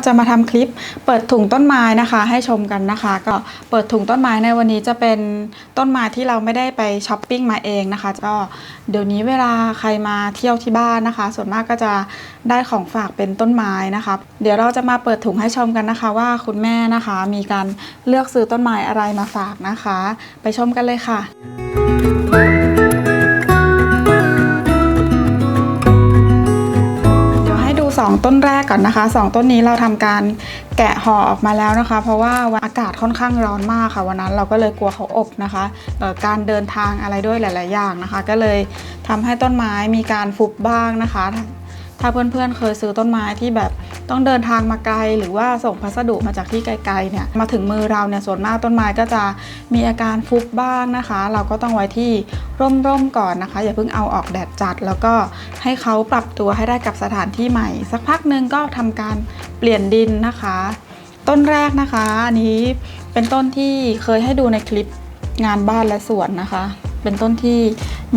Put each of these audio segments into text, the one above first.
ราจะมาทำคลิปเปิดถุงต้นไม้นะคะ ให้ชมกันนะคะ ก็เปิดถุงต้นไม้ในวันนี้จะเป็นต้นไม้ที่เราไม่ได้ไปช้อปปิ้งมาเองนะคะก็เดี๋ยวนี้เวลาใครมาเที่ยวที่บ้านนะคะ ส่วนมากก็จะได้ของฝากเป็นต้นไม้นะคะ เดี๋ยวเราจะมาเปิดถุงให้ชมกันนะคะ ว่าคุณแม่นะคะ มีการเลือกซื้อต้นไม้อะไรมาฝากนะคะ ไปชมกันเลยค่ะ 2 ต้นแรกก่อนนะคะ 2 ต้นนี้เราทำการแกะห่อออกมาแล้วนะคะ เพราะว่าอากาศค่อนข้างร้อนมากค่ะ วันนั้นเราก็เลยกลัวเขาอบนะคะการเดินทางอะไรด้วยหลาย ๆ อย่างนะคะ ก็เลยทำให้ต้นไม้มีการฟุบบ้างนะคะ ถ้าเพื่อนๆ เคยซื้อต้นไม้ที่แบบต้องเดินทางมาไกล หรือว่าส่งพัสดุมาจากที่ไกลๆเนี่ยมาถึงมือเราเนี่ยส่วนมากต้นไม้ก็จะมีอาการฟุบบ้างนะคะ เราก็ต้องไว้ที่ร่มๆก่อนนะคะ อย่าเพิ่งเอาออกแดดจัด แล้วก็ให้เขาปรับตัวให้ได้กับสถานที่ใหม่ สักพักหนึ่งก็ทำการเปลี่ยนดินนะคะ ต้นแรกนะคะอันนี้เป็นต้นที่เคยให้ดูในคลิปงานบ้านและสวนนะคะ เป็นต้นที่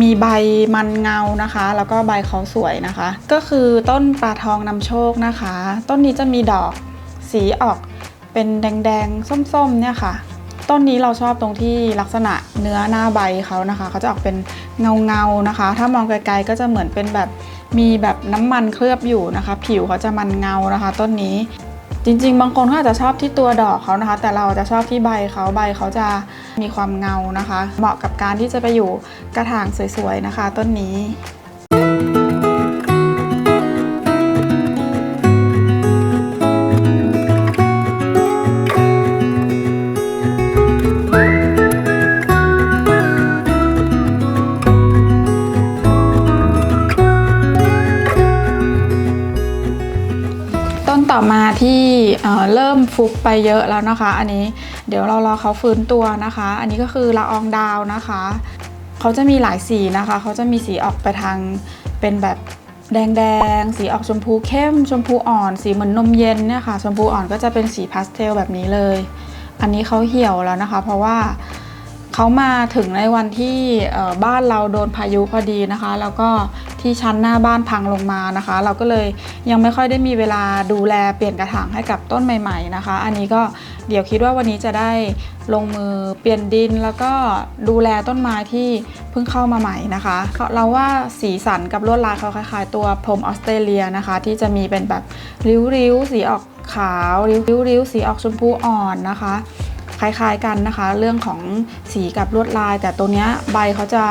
มีใบมันเงานะคะ แล้วก็ใบเขาสวยนะคะ ก็คือต้นปลาทองนำโชคนะคะ ต้นนี้จะมีดอกสีออกเป็นแดงๆ ส้มๆ เนี่ยค่ะ ต้นนี้เราชอบตรงที่ลักษณะเนื้อหน้าใบเขานะคะเขาจะออกเป็นเงาๆนะคะ ถ้ามองไกลๆก็จะเหมือนเป็นแบบมีแบบน้ำมันเคลือบอยู่นะคะ ผิวเขาจะมันเงานะคะ ต้นนี้ จริง ๆ บางคนก็อาจจะชอบที่ตัวดอกเขานะคะ แต่เราจะชอบที่ใบเขาใบเขาจะมีความเงานะคะ เหมาะกับการที่จะไปอยู่กระถางสวยๆนะคะ ต้นนี้ ฟุบไปเยอะแล้วนะคะ อันนี้เดี๋ยวเรารอเขาฟื้นตัวนะคะ อันนี้ก็คือละอองดาวนะคะ เขาจะมีหลายสีนะคะ เขาจะมีสีออกไปทางเป็นแบบแดงๆสีออกชมพูเข้ม ชมพูอ่อน สีเหมือนนมเย็นเนี่ยค่ะ ชมพูอ่อนก็จะเป็นสีพาสเทลแบบนี้เลย อันนี้เขาเหี่ยวแล้วนะคะ เพราะว่าเขามาถึงในวันที่บ้านเราโดนพายุพอดีนะคะ แล้วก็ ที่ชั้นหน้าบ้านพังลงมานะคะ เราก็เลยยังไม่ค่อยได้มีเวลาดูแลเปลี่ยนกระถางให้กับต้นใหม่ ๆนะคะ อันนี้ก็เดี๋ยวคิดว่าวันนี้จะได้ลงมือเปลี่ยนดินแล้วก็ดูแลต้นไม้ที่เพิ่งเข้ามาใหม่นะคะ เราว่าสีสันกับลวดลายเขาคล้ายๆ ตัวพรมออสเตรเลียนะคะ ที่จะมีเป็นแบบริ้วๆสีออกขาวริ้วๆสีออกชมพูอ่อนนะคะคล้ายๆกันนะคะ เรื่องของสีกับลวดลาย แต่ตัวนี้ใบเขาจะ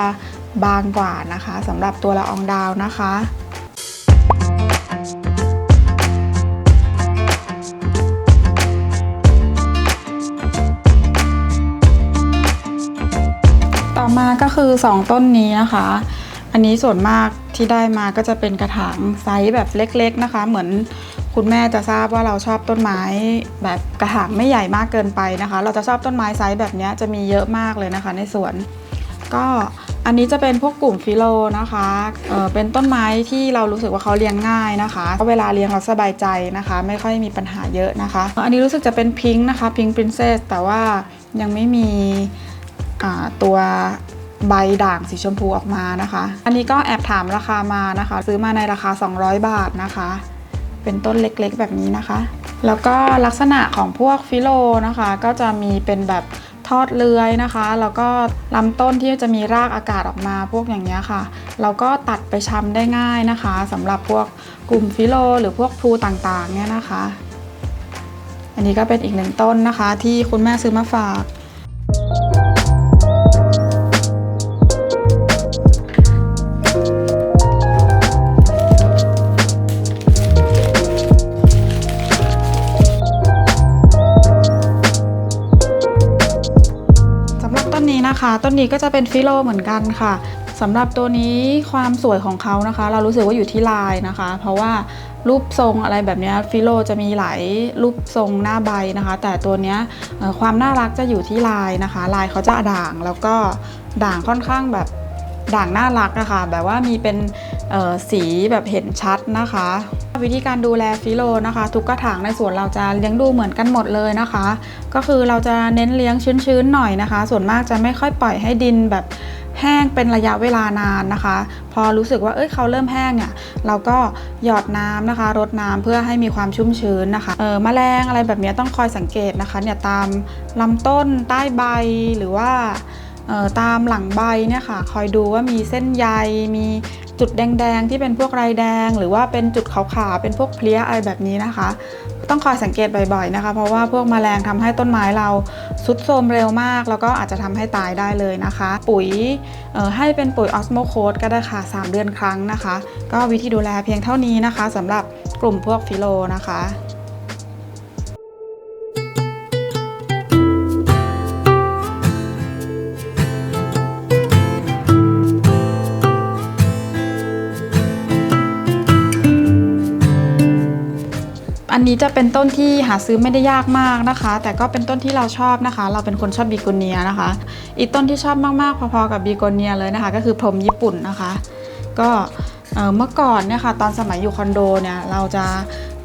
บางกว่านะคะสำหรับตัวละอองดาวนะคะต่อมาก็คือ 2 ต้นนี้นะคะ อันนี้ส่วนมากที่ได้มาก็จะเป็นกระถางไซส์แบบเล็กๆนะคะ เหมือนคุณแม่จะทราบว่าเราชอบต้นไม้แบบกระถางไม่ใหญ่มากเกินไปนะคะ เราจะชอบต้นไม้ไซส์แบบนี้จะมีเยอะมากเลยนะคะ ในสวน ก็ อันนี้จะเป็นพวกกลุ่มฟิโลนะคะเออเป็นต้นไม้ที่เรารู้สึกว่าเขาเลี้ยงง่ายนะคะเวลาเลี้ยงเราสบายใจนะคะ ไม่ค่อยมีปัญหาเยอะนะคะ อันนี้รู้สึกจะเป็นพิงค์นะคะพิงค์ปรินเซสแต่ว่ายังไม่มีตัวใบด่างสีชมพูออกมานะคะ อันนี้ก็แอบถามราคามานะคะ ซื้อมาในราคา 200 บาทนะคะ เป็นต้นเล็กๆแบบนี้นะคะ แล้วก็ลักษณะของพวกฟิโลนะคะ ก็จะมีเป็นแบบ อดเลื้อยนะคะ แล้วก็ลำต้นที่จะมีรากอากาศออกมาพวกอย่างเงี้ยค่ะ เราก็ตัดไปชำได้ง่ายนะคะสำหรับพวกกลุ่มฟิโล หรือพวกพลูต่างๆเนี่ยนะคะ อันนี้ก็เป็นอีกหนึ่งต้นนะคะ ที่คุณแม่ซื้อมาฝาก นะคะต้นนี้ก็จะเป็นฟิโลเหมือนกันค่ะสำหรับตัวนี้ความสวยของเขานะคะ เรารู้สึกว่าอยู่ที่ลายนะคะ เพราะว่ารูปทรงอะไรแบบนี้ฟิโลจะมีหลายรูปทรงหน้าใบนะคะ แต่ตัวนี้ความน่ารักจะอยู่ที่ลายนะคะ ลายเขาจะด่างแล้วก็ด่างค่อนข้างแบบ ด่างน่ารักนะคะแบบว่ามีเป็นสีแบบเห็นชัดนะคะ วิธีการดูแลฟิโลนะคะ ทุกกระถางในสวนเราจะเลี้ยงดูเหมือนกันหมดเลยนะคะ ก็คือเราจะเน้นเลี้ยงชื้นๆหน่อยนะคะ ส่วนมากจะไม่ค่อยปล่อยให้ดินแบบแห้งเป็นระยะเวลานานนะคะ พอรู้สึกว่าเอ้ยเขาเริ่มแห้งเนี่ยเราก็หยอดน้ำนะคะรดน้ำเพื่อให้มีความชุ่มชื้นนะคะเออแมลงอะไรแบบนี้ต้องคอยสังเกตนะคะเนี่ยตามลำต้นใต้ใบหรือว่า ตามหลังใบเนี่ยค่ะ คอยดูว่ามีเส้นใย มีจุดแดงๆ ที่เป็นพวกไรแดง หรือว่าเป็นจุดขาวๆ เป็นพวกเพลี้ยอะไรแบบนี้นะคะ ต้องคอยสังเกตบ่อยๆนะคะ เพราะว่าพวกแมลงทำให้ต้นไม้เราสุดโทรมเร็วมาก แล้วก็อาจจะทำให้ตายได้เลยนะคะ ปุ๋ยให้เป็นปุ๋ยออสโมโคดก็ได้ค่ะ 3 เดือนครั้งนะคะ ก็วิธีดูแลเพียงเท่านี้นะคะสำหรับกลุ่มพวกฟิโลนะคะ นนี้จะเป็นต้นที่หาซื้อไม่ได้ยากมากนะคะ แต่ก็เป็นต้นที่เราชอบนะคะ เราเป็นคนชอบบีโกเนียนะคะ อีกต้นที่ชอบมากๆ พอๆกับบีโกเนียเลยนะคะ ก็คือพรมญี่ปุ่นนะคะ ก็เมื่อก่อนเนี่ยค่ะตอนสมัยอยู่คอนโดเนี่ยเราจะ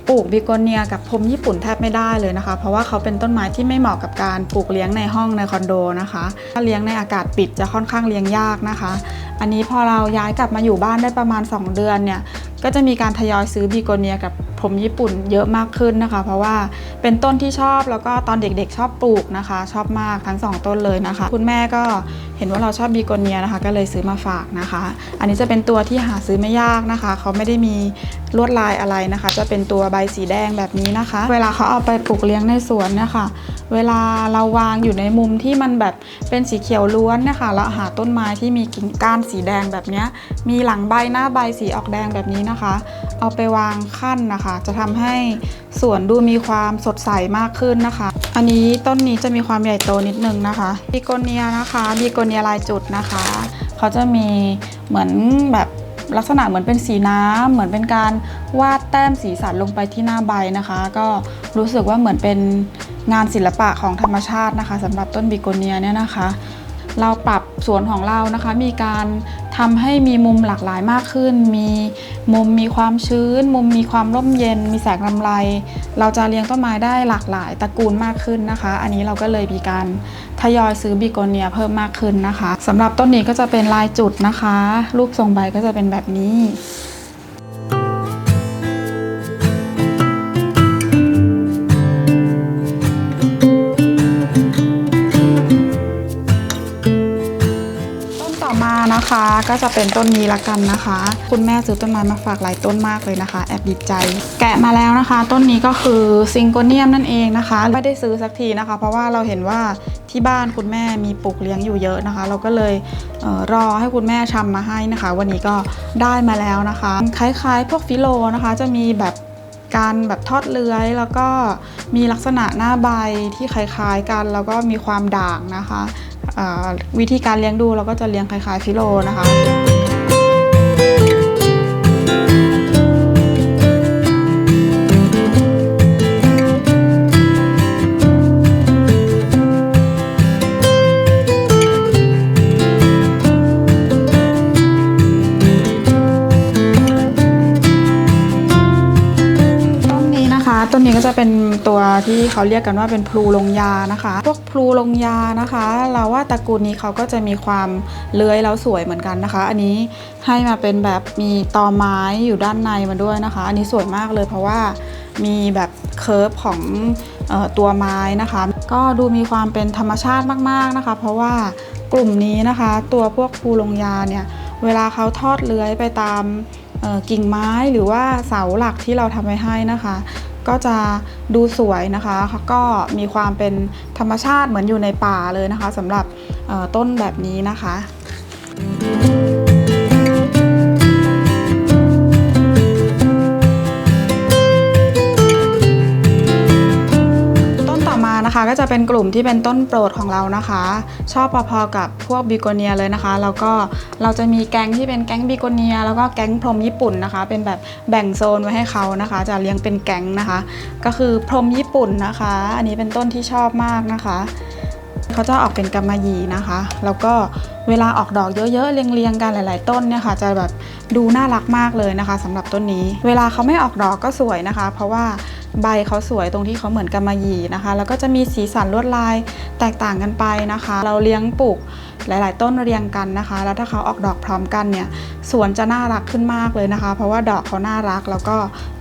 ปลูกบีโกเนียกับพรมญี่ปุ่นแทบไม่ได้เลยนะคะ เพราะว่าเขาเป็นต้นไม้ที่ไม่เหมาะกับการปลูกเลี้ยงในห้องในคอนโดนะคะถ้าเลี้ยงในอากาศปิดจะค่อนข้างเลี้ยงยากนะคะ อันนี้พอเราย้ายกลับมาอยู่บ้านได้ประมาณ 2 เดือนเนี่ยก็จะมีการทยอยซื้อบีโกเนียกับพรหมญี่ปุ่นเยอะมากขึ้นนะคะ เพราะว่าเป็นต้นที่ชอบแล้วก็ตอนเด็กๆ ชอบปลูกนะคะ ชอบมากทั้งสองต้นเลยนะคะ คุณแม่ก็เห็นว่าเราชอบบีโกเนียนะคะ ก็เลยซื้อมาฝากนะคะ อันนี้จะเป็นตัวที่หาซื้อไม่ยากนะคะ เขาไม่ได้มีลวดลายอะไรนะคะ จะเป็นตัวใบสีแดงแบบนี้นะคะ เวลาเขาเอาไปปลูกเลี้ยงในสวนนี่ยค่ะเวลาเราวางอยู่ในมุมที่มันแบบเป็นสีเขียวล้วนนะคะแล้วหาต้นไม้ที่มีกิ่งก้านสีแดงแบบนี้มีหลังใบหน้าใบสีออกแดงแบบนี้นะคะ เอาไปวางขั้นนะคะจะทำให้สวนดูมีความสดใสมากขึ้นนะคะ อันนี้ต้นนี้จะมีความใหญ่โตนิดนึงนะคะบีโกเนียนะคะบีโกเนียลายจุดนะคะ เขาจะมีเหมือนแบบลักษณะเหมือนเป็นสีน้ำเหมือนเป็นการวาดแต้มสีสันลงไปที่หน้าใบนะคะ ก็รู้สึกว่าเหมือนเป็นงานศิลปะของธรรมชาตินะคะสำหรับต้นบิโกเนียเนี่ยนะคะ เราปรับสวนของเรานะคะ มีการ ทำให้มีมุมหลากหลายมากขึ้น มีมุมมีความชื้น มุมมีความร่มเย็น มีแสงลำไร เราจะเลี้ยงต้นไม้ได้หลากหลายตระกูลมากขึ้นนะคะ อันนี้เราก็เลยมีการทยอยซื้อบิโกเนียเพิ่มมากขึ้นนะคะสำหรับต้นนี้ก็จะเป็นลายจุดนะคะ รูปทรงใบก็จะเป็นแบบนี้ ก็จะเป็นต้นนี้ละกันนะคะ คุณแม่ซื้อต้นไม้มาฝากหลายต้นมากเลยนะคะ แอบดีใจ แกะมาแล้วนะคะ ต้นนี้ก็คือซิงโกเนียมนั่นเองนะคะ ไม่ได้ซื้อสักทีนะคะ เพราะว่าเราเห็นว่าที่บ้านคุณแม่มีปลูกเลี้ยงอยู่เยอะนะคะ เราก็เลยเออรอให้คุณแม่ทำมาให้นะคะ วันนี้ก็ได้มาแล้วนะคะ คล้ายๆ พวกฟิโลนะคะ จะมีแบบการแบบทอดเลื้อยแล้วก็มีลักษณะหน้าใบที่คล้ายๆกัน แล้วก็มีความด่างนะคะ วิธีการเลี้ยงดูเราก็จะเลี้ยงคล้ายๆฟิโลนะคะ ที่เขาเรียกกันว่าเป็นพลูลงยานะคะ พวกพลูลงยานะคะ เราว่าตระกูลนี้เขาก็จะมีความเลื้อยแล้วสวยเหมือนกันนะคะ อันนี้ให้มาเป็นแบบมีตอไม้อยู่ด้านในมาด้วยนะคะ อันนี้สวยมากเลยเพราะว่ามีแบบเคิร์ฟของออตัวไม้นะคะ ก็ดูมีความเป็นธรรมชาติมากๆนะคะ เพราะว่ากลุ่มนี้นะคะ ตัวพวกพลูลงยาเนี่ยเวลาเขาทอดเลื้อยไปตามกิ่งไม้หรือว่าเสาหลักที่เราทำไว้ให้นะคะ ก็จะดูสวยนะคะ ก็มีความเป็นธรรมชาติเหมือนอยู่ในป่าเลยนะคะสำหรับต้นแบบนี้นะคะต้ นะคะก็จะเป็นกลุ่มที่เป็นต้นโปรดของเรานะคะ ชอบพอๆกับพวกบิโกเนียเลยนะคะ แล้วก็เราจะมีแก๊งที่เป็นแก๊งบิโกเนีย แล้วก็แก๊งพรมญี่ปุ่นนะคะ เป็นแบบแบ่งโซนไว้ให้เขานะคะ จะเลี้ยงเป็นแก๊งนะคะ ก็คือพรมญี่ปุ่นนะคะ อันนี้เป็นต้นที่ชอบมากนะคะเขาจะออกเป็นกำมะหยี่นะคะ แล้วก็เวลาออกดอกเยอะๆ เรียงๆกันหลายๆ ต้นเนี่ยค่ะ จะแบบดูน่ารักมากเลยนะคะสำหรับต้นนี้ เวลาเขาไม่ออกดอกก็สวยนะคะ เพราะว่า ใบเขาสวยตรงที่เขาเหมือนกำมะหยี่นะคะ แล้วก็จะมีสีสันลวดลายแตกต่างกันไปนะคะ เราเลี้ยงปลูกหลาย ๆ ต้นเรียงกันนะคะ แล้วถ้าเขาออกดอกพร้อมกันเนี่ยสวนจะน่ารักขึ้นมากเลยนะคะ เพราะว่าดอกเขาน่ารักแล้วก็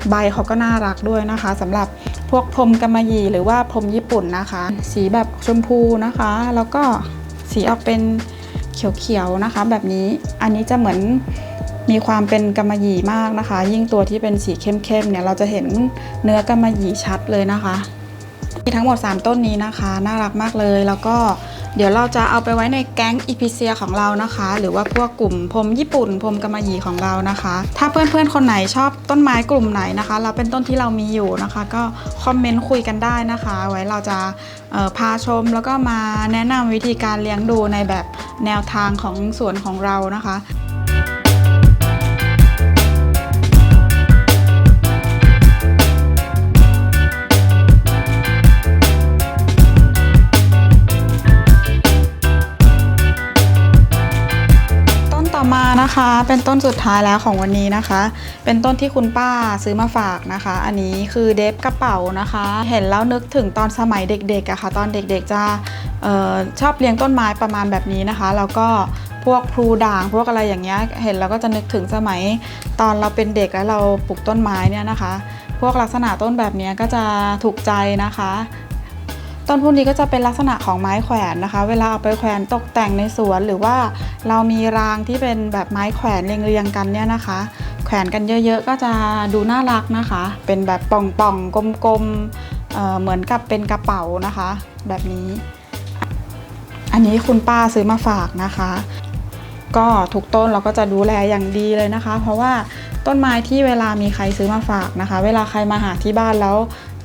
ใบเขาก็น่ารักด้วยนะคะสำหรับพวกพรมกำมะหยี่หรือว่าพรมญี่ปุ่นนะคะ สีแบบชมพูนะคะ แล้วก็สีออกเป็นเขียวๆนะคะ แบบนี้อันนี้จะเหมือน มีความเป็นกำมะหยี่มากนะคะ ยิ่งตัวที่เป็นสีเข้มๆเนี่ยเราจะเห็นเนื้อกำมะหยี่ชัดเลยนะคะ มีทั้งหมด 3 ต้นนี้นะคะ น่ารักมากเลยแล้วก็เดี๋ยวเราจะเอาไปไว้ในแก๊งอีพิเซียของเรานะคะ หรือว่าพวกกลุ่มพรมญี่ปุ่นพรมกำมะหยี่ของเรานะคะ ถ้าเพื่อนๆคนไหนชอบต้นไม้กลุ่มไหนนะคะ เราเป็นต้นที่เรามีอยู่นะคะ ก็คอมเมนต์คุยกันได้นะคะ ไว้เราจะออพาชมแล้วก็มาแนะนำวิธีการเลี้ยงดูในแบบแนวทางของสวนของเรานะคะ มานะคะ เป็นต้นสุดท้ายแล้วของวันนี้นะคะ เป็นต้นที่คุณป้าซื้อมาฝากนะคะ อันนี้คือเดฟกระเป๋านะคะ เห็นแล้วนึกถึงตอนสมัยเด็กๆอะค่ะ ตอนเด็กๆจะออชอบเลี้ยงต้นไม้ประมาณแบบนี้นะคะ แล้วก็พวกพลูด่างพวกอะไรอย่างเงี้ย เห็นแล้วก็จะนึกถึงสมัยตอนเราเป็นเด็กแล้วเราปลูกต้นไม้เนี่ยนะคะ พวกลักษณะต้นแบบนี้ก็จะถูกใจนะคะ ต้นพวกนี้ก็จะเป็นลักษณะของไม้แขวนนะคะ เวลาเอาไปแขวนตกแต่งในสวนหรือว่าเรามีรางที่เป็นแบบไม้แขวนเรียงๆกันเนี่ยนะคะ แขวนกันเยอะๆ ก็จะดูน่ารักนะคะ เป็นแบบป่องๆกลมๆเเหมือนกับเป็นกระเป๋านะคะ แบบนี้ อันนี้คุณป้าซื้อมาฝากนะคะ ก็ทุกต้นเราก็จะดูแลอย่างดีเลยนะคะ เพราะว่า ต้นไม้ที่เวลามีใครซื้อมาฝากนะคะ เวลาใครมาหาที่บ้านแล้ว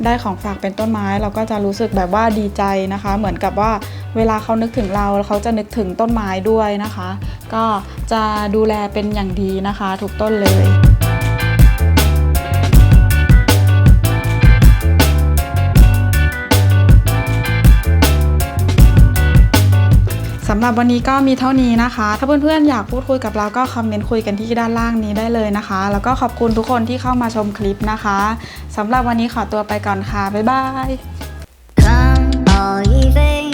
ได้ของฝากเป็นต้นไม้ เราก็จะรู้สึกแบบว่าดีใจนะคะ เหมือนกับว่าเวลาเขานึกถึงเราเขาจะนึกถึงต้นไม้ด้วยนะคะ ก็จะดูแลเป็นอย่างดีนะคะ ทุกต้นเลย สำหรับวันนี้ก็มีเท่านี้นะคะ ถ้าเพื่อนๆอยากพูดคุยกับเราก็คอมเมนต์คุยกันที่ด้านล่างนี้ได้เลยนะคะ แล้วก็ขอบคุณทุกคนที่เข้ามาชมคลิปนะคะสำหรับวันนี้ขอตัวไปก่อนค่ะ บ๊ายบาย Come all ye faithful